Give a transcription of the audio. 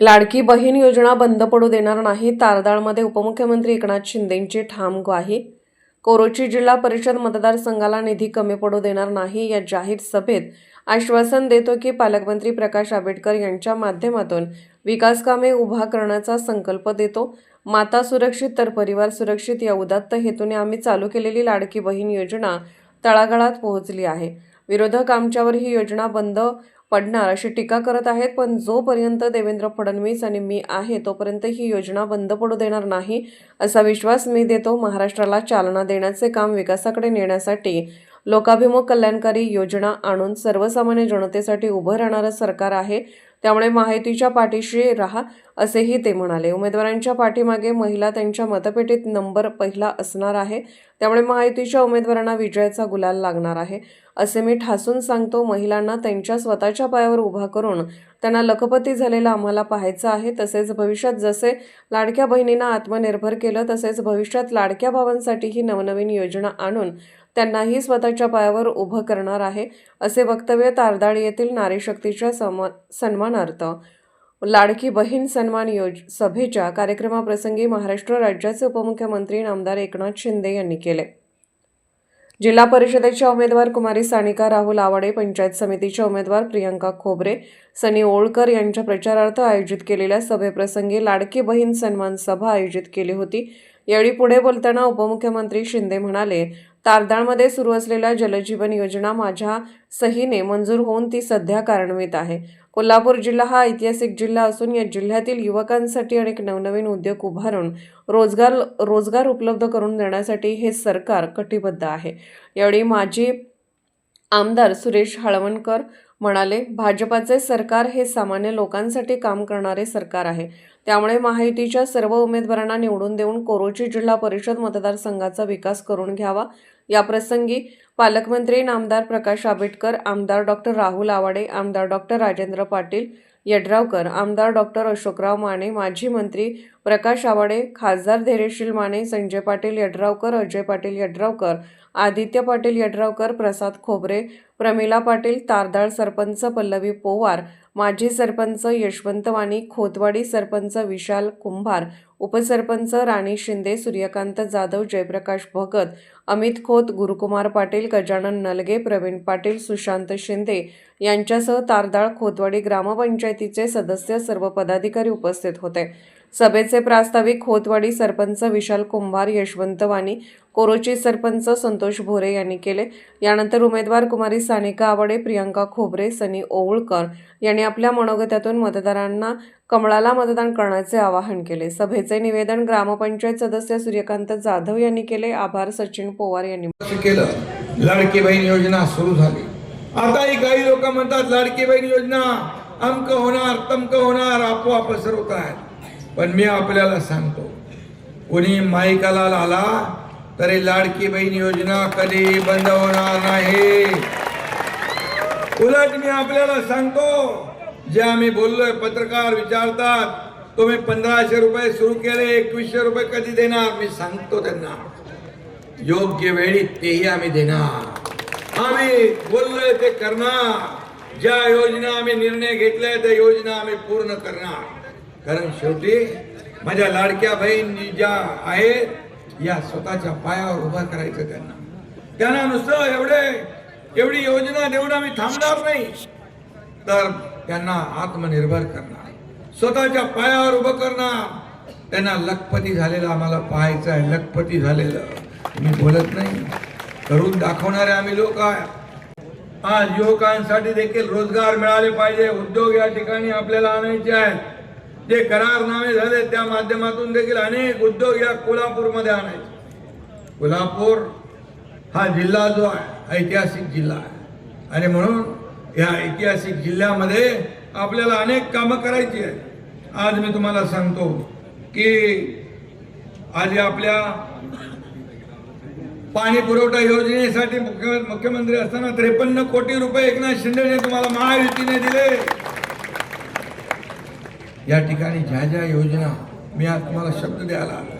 लाडकी बहीण योजना बंद पडू देणार नाही तारदाळमध्ये उपमुख्यमंत्री एकनाथ शिंदेंची ठाम ग्वाही. कोरोची जिल्हा परिषद मतदारसंघाला निधी कमी पडू देणार नाही या जाहीर सभेत आश्वासन देतो की पालकमंत्री प्रकाश आंबेडकर यांच्या माध्यमातून विकासकामे उभा करण्याचा संकल्प देतो. माता सुरक्षित तर परिवार सुरक्षित या उदात्त हेतूने आम्ही चालू केलेली लाडकी बहीण योजना तळागाळात पोहोचली आहे. विरोधक आमच्यावर ही योजना बंद पडणार अशी टीका करत आहेत पण जोपर्यंत देवेंद्र फडणवीस आणि मी आहे तोपर्यंत ही योजना बंद पडू देणार नाही असा विश्वास मी देतो. महाराष्ट्राला चालना देण्याचे काम विकासाकडे नेण्यासाठी लोकाभिमुख कल्याणकारी योजना आणून सर्वसामान्य जनतेसाठी उभं राहणारं सरकार आहे. त्यामुळे माहितीच्या पाठीशी राहा असेही ते म्हणाले. उमेदवारांच्या पाठीमागे महिला त्यांच्या मतपेटीत नंबर पहिला असणार आहे. त्यामुळे माहितीच्या उमेदवारांना विजयाचा गुलाल लागणार आहे. असे मी ठासून सांगतो महिलांना त्यांच्या स्वतःच्या पायावर उभा करून त्यांना लखपती झालेला आम्हाला पाहायचं आहे. तसेच भविष्यात जसे लाडक्या बहिणींना आत्मनिर्भर केलं तसेच भविष्यात लाडक्या भावांसाठीही नवनवीन योजना आणून त्यांनाही स्वतःच्या पायावर उभं करणार आहे. असे वक्तव्य तारदाळ येथील नारीशक्तीच्या सम सन्मानार्थ लाडकी बहीण सन्मान योज सभेच्या कार्यक्रमाप्रसंगी महाराष्ट्र राज्याचे उपमुख्यमंत्री नामदार एकनाथ शिंदे यांनी केले. जिल्हा परिषदेच्या उमेदवार कुमारी सानिका राहुल आवाडे पंचायत समितीच्या उमेदवार प्रियंका खोबरे सनी ओळकर यांच्या प्रचारार्थ आयोजित केलेल्या सभेप्रसंगी लाडकी बहीण सन्मान सभा आयोजित केली होती. यावेळी पुढे बोलताना उपमुख्यमंत्री शिंदे म्हणाले तारदाळमध्ये सुरू असलेल्या जलजीवन योजना माझ्या सहीने मंजूर होऊन ती सध्या कार्यान्वित आहे. कोल्हापूर जिल्हा हा ऐतिहासिक जिल्हा असून या जिल्ह्यातील युवकांसाठी अनेक नवनवीन उद्योग उभारून रोजगार रोजगार उपलब्ध करून देण्यासाठी हे सरकार कटिबद्ध आहे. यावेळी माजी आमदार सुरेश हळवणकर म्हणाले भाजपाचे सरकार हे सामान्य लोकांसाठी काम करणारे सरकार आहे. त्यामुळे महायुतीच्या सर्व उमेदवारांना निवडून देऊन कोरोची जिल्हा परिषद मतदारसंघाचा विकास करून घ्यावा. याप्रसंगी पालकमंत्री नामदार प्रकाश आंबेडकर आमदार डॉक्टर राहुल आवाडे आमदार डॉक्टर राजेंद्र पाटील यड्रावकर आमदार डॉक्टर अशोकराव माने माजी मंत्री प्रकाश आवाडे खासदार धैर्यशील माने संजय पाटील यड्रावकर अजय पाटील यड्रावकर आदित्य पाटील यड्रावकर प्रसाद खोबरे प्रमिला पाटील तारदाळ सरपंच पल्लवी पोवार माजी सरपंच यशवंत वाणी खोतवाडी सरपंच विशाल कुंभार उपसरपंच राणी शिंदे सूर्यकांत जाधव जयप्रकाश भगत अमित खोत गुरुकुमार पाटील गजानन नलगे प्रवीण पाटील सुशांत शिंदे यांच्यासह तारदाळ खोतवाडी ग्रामपंचायतीचे सदस्य सर्व पदाधिकारी उपस्थित होते. सभेचे प्रास्ताविक खोतवाडी सरपंच विशाल कुंभार यशवंत वाणी कोरोची सरपंच संतोष भोरे यांनी केले. यानंतर उमेदवार कुमारी सानिका आवडे प्रियंका खोबरे सनी ओवळकर यांनी आपल्या मनोगतातून मतदारांना कमळाला मतदान करण्याचे आवाहन केले. सभेचे निवेदन ग्रामपंचायत सदस्य सूर्यकांत जाधव यांनी केले. आभार सचिन पवार यांनी केलं. लाडकी बहीण योजना सुरू झाली. आताही काही लोक म्हणतात लाडकी बहीण योजना अमक होणार तमक होणार आपोआप होत आहेत. पण मी सांगतो, कोणी माईकाला आला, तरी लाडकी बहीण योजना कधी बंद नाही. उलट मी आपल्याला सांगतो, जे आम्ही बोललोय, पत्रकार विचारतात, तुम्ही पंधराशे रुपये सुरू केले, एकवीसशे रुपये कधी देणार? मी सांगतो योग्य वेळी तेही आम्ही देणार. आम्ही बोललोय ते करणार, ज्या योजना आम्ही निर्णय घेतलाय, त्या पूर्ण करणार. कारण शेवटी माझ्या लाडक्या बहिणी ज्या आहेत या स्वतःच्या पायावर उभा करायचं त्यांना. त्यांना नुसतं एवढे एवढी योजना देऊन आम्ही थांबणार नाही. तर त्यांना आत्मनिर्भर करणार. स्वतःच्या पायावर उभं करणार. त्यांना लखपती झालेलं आम्हाला पाहायचं आहे लखपती झालेलं. मी बोलत नाही. करून दाखवणारे आम्ही लोक आहे. आज युवकांसाठी देखील रोजगार मिळाले पाहिजे. उद्योग या ठिकाणी आपल्याला आणायचे आहेत. जे करारनामे झाले त्या माध्यमातून देखील अनेक उद्योग या कोल्हापूरमध्ये आणायचे. कोल्हापूर हा जिल्हा जो आहे ऐतिहासिक जिल्हा आहे. आणि म्हणून या ऐतिहासिक जिल्ह्यामध्ये आपल्याला अनेक कामं करायची आहेत. आज मी तुम्हाला सांगतो की आज आपल्या पाणी पुरवठा योजनेसाठी मुख्य मुख्यमंत्री असताना त्रेपन्न कोटी रुपये एकनाथ शिंदेने तुम्हाला महायुतीने दिले. या ठिकाणी ज्या ज्या योजना मी आज तुम्हाला शब्द द्यायला आलो.